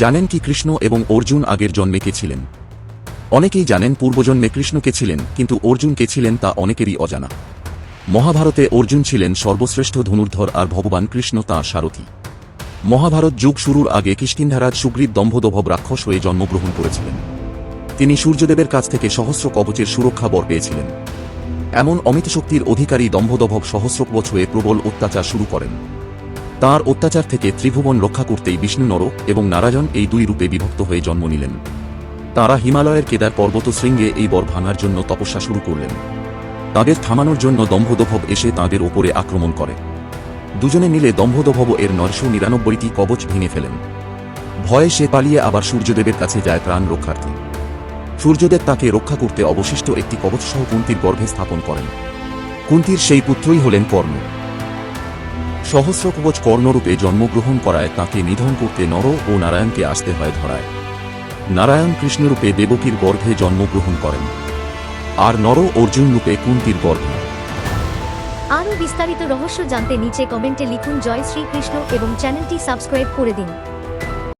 জানেন কি কৃষ্ণ এবং অর্জুন আগের জন্মে কে ছিলেন? অনেকেই জানেন পূর্বজন্মে কৃষ্ণ কে ছিলেন, কিন্তু অর্জুন কে ছিলেন তা অনেকেরই অজানা। মহাভারতে অর্জুন ছিলেন সর্বশ্রেষ্ঠ ধনুর্ধর আর ভগবান কৃষ্ণ তাঁর সারথী। মহাভারত যুগ শুরুর আগে কিষ্কিন্ধারাজ সুগ্রীব দম্ভদভব রাক্ষস হয়ে জন্মগ্রহণ করেছিলেন। তিনি সূর্যদেবের কাছ থেকে সহস্র কবচের সুরক্ষা বর পেয়েছিলেন। এমন অমিত শক্তির অধিকারী দম্ভদভব সহস্রকবচ হয়ে প্রবল অত্যাচার শুরু করেন। তার অত্যাচার থেকে ত্রিভুবন রক্ষা করতেই বিষ্ণু নর এবং নারায়ণ এই দুই রূপে বিভক্ত হয়ে জন্ম নিলেন। তারা হিমালয়ের কেদার পর্বত শৃঙ্গে এই বর ভাঙার জন্য তপস্যা শুরু করলেন। তাদের থামানোর জন্য দম্ভদভব এসে তাদের ওপরে আক্রমণ করে। দুজনে মিলে দম্ভদভব এর নয়শো নিরানব্বইটি কবচ ভেঙে ফেলেন। ভয়ে সে পালিয়ে আবার সূর্যদেবের কাছে যায় প্রাণ রক্ষার্থে। সূর্যদেব তাকে রক্ষা করতে অবশিষ্ট একটি কবচসহ কুন্তির গর্ভে স্থাপন করেন। কুন্তির সেই পুত্রই হলেন কর্ণ। সহস্র কবচ কর্ণরূপে জন্মগ্রহণ করায় তাকে নিধন করতে নর ও নারায়ণকে আসতে হয় ধরায়। নারায়ণ কৃষ্ণরূপে দেবকীর গর্ভে জন্মগ্রহণ করেন। আর নর অর্জুন রূপে কুন্তির গর্ভে। আরও বিস্তারিত রহস্য জানতে নিচে কমেন্টে লিখুন জয় শ্রীকৃষ্ণ এবং চ্যানেলটি সাবস্ক্রাইব করে দিন।